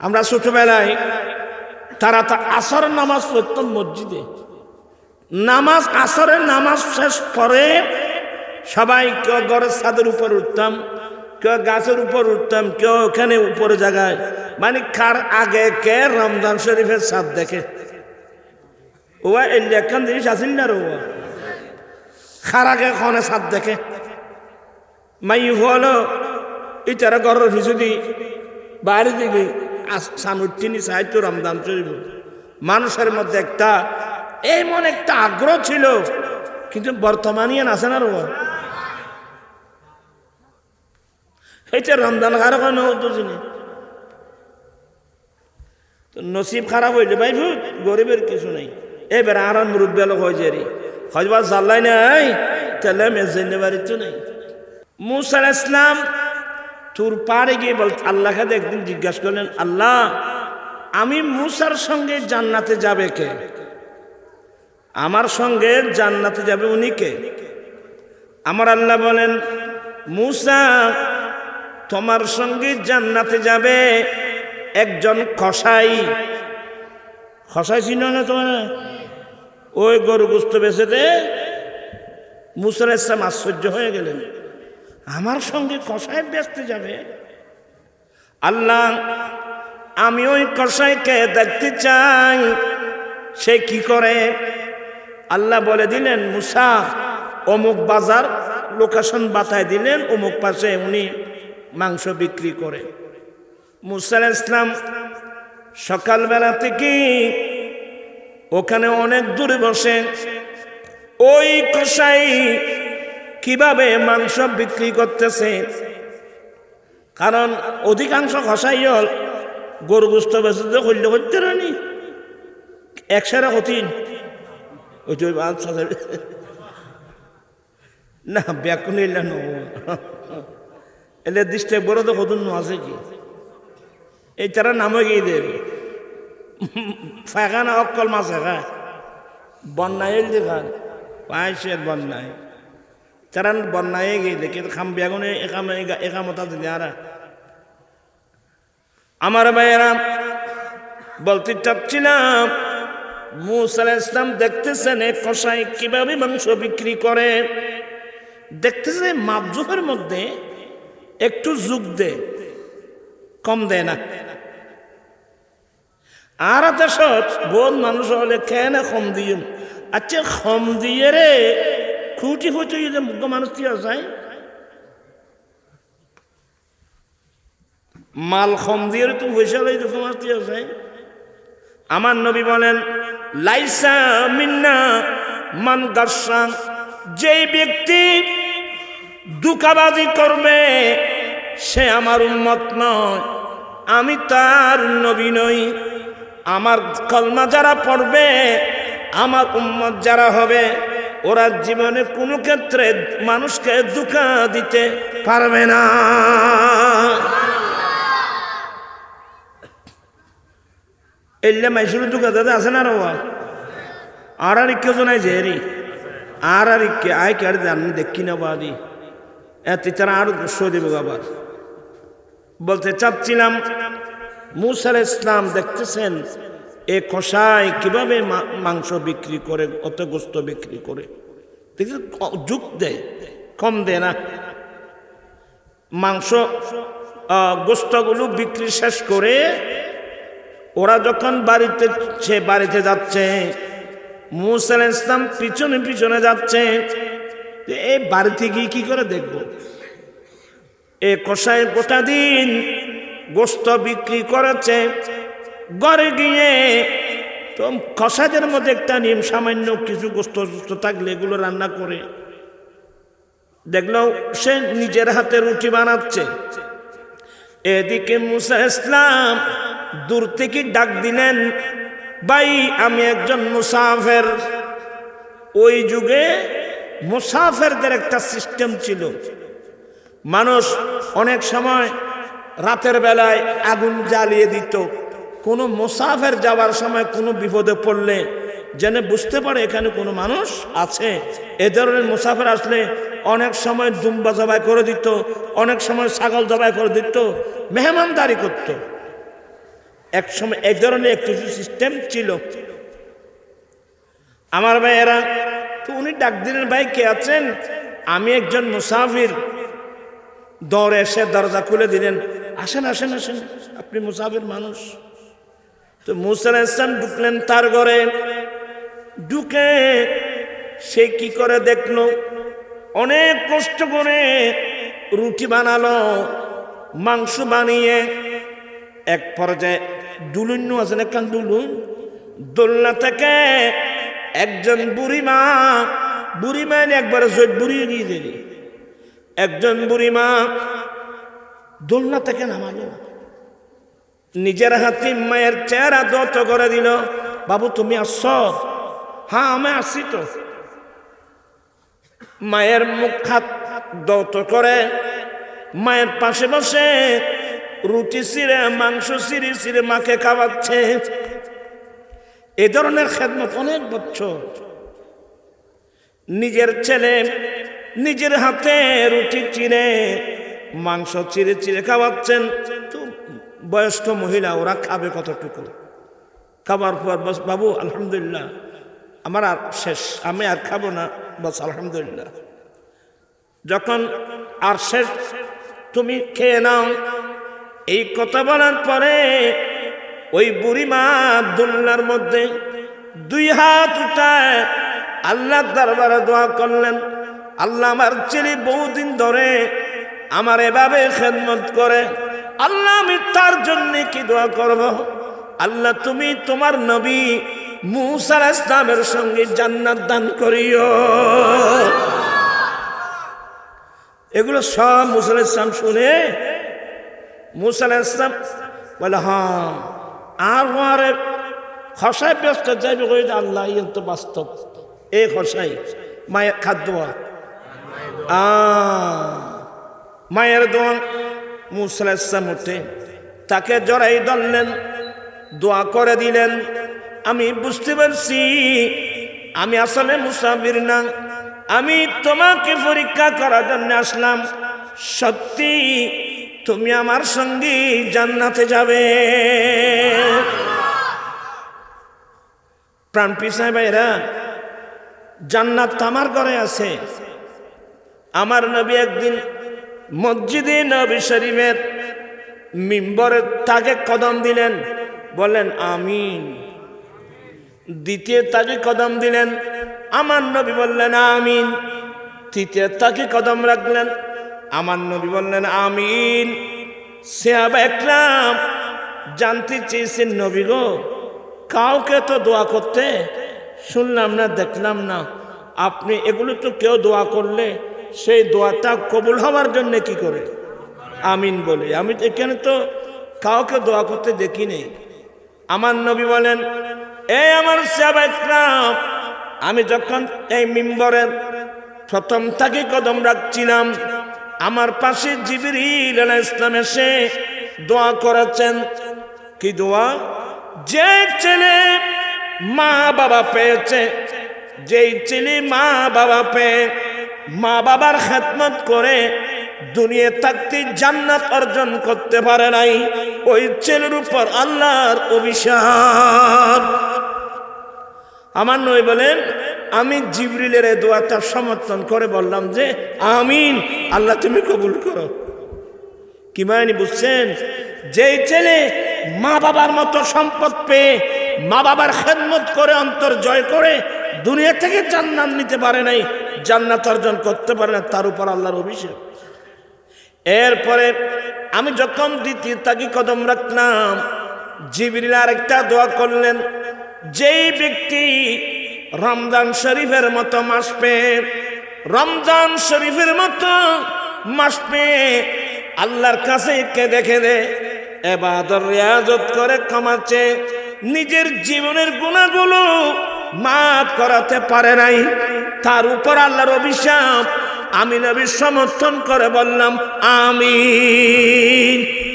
আমরা ছোটবেলায় তারা তা আসর নামাজ পড়তাম মসজিদে। নামাজ আসরের নামাজ শেষ করে সবাই কেউ ঘরের ছাদের উপর উঠতাম, কেউ গাছের উপর উঠতাম, কেউ ওখানে উপরে জায়গায়। মানে কার আগে কে রমজান শরীফের ছাদ দেখে? ও এই লেখান জিনিস আসেন না রো খার আগে খনে ছাদ দেখে? মাই হলো ইটারা ঘরের পিছু দি বাইরে দিবি সানুটিনি সাহিত্য রমজান শরীফ। মানুষের মধ্যে একটা এমন একটা আগ্রহ ছিল, কিন্তু বর্তমানে আছে না রো এইটা রমজান খার কোনো হতো চিনি তো নসিব খারাপ হইলে ভাই ভূত, গরিবের কিছু নেই। এবার আর মুরব্বী লোক হয়ে যারি হজবার জাল্লাই নাই, তাহলে মেজেনে বাড়িতে নেই। মুসা ইসলাম তোর পাড়ে গিয়ে বল আল্লাহকে একদিন জিজ্ঞাসা করলেন, আল্লাহ, আমি মুসার সঙ্গে জান্নাতে যাবে কে? আমার সঙ্গে জান্নাতে যাবে উনি কে? আমার আল্লাহ বলেন, মুসা, তোমার সঙ্গে জান্নাতে যাবে একজন খসাই। খসাই ছিল না তোমার? ওই গরু গুস্ত বেঁচেতে মুসার ইসলাম আশ্চর্য হয়ে গেলেন। আমার সঙ্গে কসাই বেচতে যাবে? আল্লাহ, আমি ওই কসাইকে দেখতে চাই। সে কি করে? আল্লাহ বলে দিলেন, মুসা, অমুক বাজার, লোকেশন বাতায় দিলেন, অমুক পাশে উনি মাংস বিক্রি করে। মুসা ইসলাম সকালবেলা থেকে ওখানে অনেক দূরে বসে। ওই কসাই কীভাবে মাংস বিক্রি করতেছে? কারণ অধিকাংশ কসাই হল গরু গুস্ত বেসতে হইলে করতে রানি একসারা কঠিন। ওই না ব্যাকুন এলে এলে দৃষ্টি বড় তো কদুন আছে কি? এই তারা নামে গিয়ে দেবে। ফাঁকা না অকল মাছ খায় বন্যায় দেখান। পাইছে বন্যায়। তারা বন্যায় গিয়ে দেখে খাম বেগুনে একাম একামতা দিলে আর আমার ভাইয়েরা বলতে চাচ্ছিলাম মুসাল ইসলাম দেখতেছেন এ কষাই কীভাবে মাংস বিক্রি করে দেখতেছে মাপজুপের মধ্যে একটু যুগ দে কম দেয় না আর দেশ বহুত মানুষ হলে খেয়ে না কম দিয়ে আচ্ছা কম দিয়ে রে খুঁটি খুঁটি যদি মুখ মানুষ দিয়ে যায়। মাল দিয়ে তো পয়সা লই তো তোমার যায়। আমার নবী বলেন, লাইসা মিন্না মান গার্সাং যেই ব্যক্তি দুকাবাজি করবে, সে আমার উন্মত নয়। আমি তার নবী নই। আমার কলমা যারা পড়বে, আমার উম্মত যারা হবে ওরা জীবনে কোনো ক্ষেত্রে মানুষকে দুঃখা দিতে পারবে না। এলে মাইসুর দুঃখা দাদা আছে না রবা আর আর কেউ নাই যে রে আর আর কে আয় কে জানি দেখি না বাদি। এত তারা আর শো দেবে আবার বলতে চাচ্ছিলাম মুসার ইসলাম দেখতেছেন এ কষাই কীভাবে মাংস বিক্রি করে, অত গোস্ত বিক্রি করে? দেখি যুগ দেয়, কম দেয় না। মাংস গোস্তগুলো বিক্রি শেষ করে ওরা যখন বাড়িতে, সে বাড়িতে যাচ্ছে মুসাল ইসলাম পিছনে পিছনে যাচ্ছে এই বাড়িতে গিয়ে কি করে দেখব? এ কষায় গোটা দিন গোস্ত বিক্রি করেছে ঘরে গিয়ে তো কষাদের মধ্যে একটা নিয়ম সামান্য কিছু গোস্ত সুস্থ থাকলে এগুলো রান্না করে। দেখল সে নিজের হাতে রুটি বানাচ্ছে। এদিকে মুসা ইসলাম দূর থেকে ডাক দিলেন, ভাই, আমি একজন মুসাফের। ওই যুগে মুসাফেরদের একটা সিস্টেম ছিল। মানুষ অনেক সময় রাতের বেলায় আগুন জ্বালিয়ে দিত। কোনো মুসাফের যাওয়ার সময় কোনো বিপদে পড়লে যেন বুঝতে পারে এখানে কোনো মানুষ আছে। এ ধরনের মুসাফের আসলে অনেক সময় দুম্বা জবাই করে দিত, অনেক সময় ছাগল জবাই করে দিত, মেহমানদারি করত। এক সময় এক ধরনের একটু সিস্টেম ছিল। আমার ভাই এরা তো উনি ডাক দিলেন, ভাই, কে আছেন? আমি একজন মুসাফির। দৌড়ে এসে দরজা খুলে দিলেন, আসেন আসেন আসেন, আপনি মুসাফির মানুষ। তো ইসলাম ঢুকলেন তার ঘরে। ঢুকে সে কি করে দেখল? অনেক কষ্ট করে রুটি বানালো, মাংস বানিয়ে। এক পর্যায়ে ডুলুন্নু আছেন একখান ডুলুন দোলনা? থেকে একজন বুড়িমা বুড়িমা একবার জোট বুড়িয়ে দিয়ে দিলি। একজন বুড়িমা দোলনা থেকে নামালো। নিজের হাতে মায়ের চেহারা দত করে দিল, বাবু, তুমি আসছ হ্যাঁ আমি আসছি তো। মায়ের মুখ হাত দত করে, মায়ের পাশে বসে রুটি ছিঁড়ে, মাংস ছিঁড়ে ছিঁড়ে মাকে খাওয়াচ্ছে। এ ধরনের খেদমত অনেক বছর। নিজের ছেলে নিজের হাতে রুটি চিড়ে মাংস চিড়ে চিড়ে খাওয়াচ্ছেন। বয়স্ক মহিলা, ওরা খাবে কতটুকু? খাবার পর বস, বাবু, আলহামদুলিল্লাহ, আমার আর শেষ, আমি আর খাব না। বস, আলহামদুলিল্লাহ। যখন আর শেষ, তুমি খেয়ে নাও। এই কথা বলার পরে ওই বুড়িমা দুল্লার মধ্যে দুই হাত উঠায় আল্লাহ দরবারে দোয়া করলেন, আল্লাহ আমার ছেলে বহুদিন ধরে আমার এভাবে খেদমত করে আল্লাহ, আমি তার জন্য কি দোয়া করব? আল্লাহ, তুমি তোমার নবী মুসার ইসলামের সঙ্গে জান্নাত দান করিও। এগুলো সব মুসাল ইসলাম শুনে মুসাল ইসলাম বলে হ্যাঁ আর হওয়ারে খসায় ব্যস্ত যাইবে কই আল্লাহ ইয়ে তো বাস্তব। এ খসাই মায়ের খাদ্য। মায়ের দোয়া মুসাল ইসলাম উঠে তাকে জড়াই ধরলেন, দোয়া করে দিলেন। আমি বুঝতে পারছি, আমি আসলে মুসাফির না। আমি তোমাকে পরীক্ষা করার জন্য আসলাম। সত্যি, তুমি আমার সঙ্গে জান্নাতে যাবে। প্রাণ পিসায় ভাইরা জান্নাত আমার ঘরে আছে। আমার নবী একদিন মসজিদে নবী শরীফের মিম্বরের তাকে কদম দিলেন বলেন আমিন। দ্বিতীয় তাকে কদম দিলেন, আমার নবী বললেন, আমিন। তৃতীয় তাকে কদম রাখলেন, আমার নবী বললেন, আমিন। সেহাবা একলাম জানতে চেয়েছেন, নবী গো, কাউকে তো দোয়া করতে শুনলাম না, দেখলাম না। আপনি এগুলো তো কেউ দোয়া করলে সেই দোয়াটা কবুল হওয়ার জন্য কি করে? আমিন বলে। আমি এখানে তো কাউকে দোয়া করতে দেখি নেই। আমার নবী বলেন এই আমার ইসলাম আমি যখন এই মিম্বরের প্রথম থেকে কদম রাখছিলাম, আমার পাশে আলাইহিস ইসলাম এসে দোয়া করেছেন। কি দোয়া? যে ছেলে মা বাবা পেয়েছে, যেই ছেলে মা বাবা পেয়ে মা বাবার খেদমত করে দুনিয়া থাকতে জান্নাত অর্জন করতে পারে নাই। ওই ছেলের উপর আল্লাহর অভিশাপ। আমার নই বলেন, আমি জিবরিলের এই দোয়াটা সমর্থন করে বললাম যে, আমিন, আল্লাহ তুমি কবুল করো। কি মানে বুঝছেন? যেই ছেলে মা বাবার মতো সম্পদ পেয়ে মা বাবার খেদমত করে অন্তর জয় করে দুনিয়া থেকে জান্নাত নিতে পারে নাই জান্নাত অর্জন করতে পারে না, তার উপর আল্লাহর অভিষেক। এরপরে আমি যখন দ্বিতীয় তাকে কদম রাখলাম, জিবিরিল আরেকটা দোয়া করলেন, যেই ব্যক্তি রমজান শরীফের মতো মাস পেয়ে, রমজান শরীফের মতো মাস পেয়ে আল্লাহর কাছে দেখে দে এবাদর রেয়াজত করে কমাচ্ছে নিজের জীবনের গুণাগুলো মাফ করাতে পারে নাই। তার উপর আল্লাহর অভিশাপ। আমি নবীর সমর্থন করে বললাম আমিন।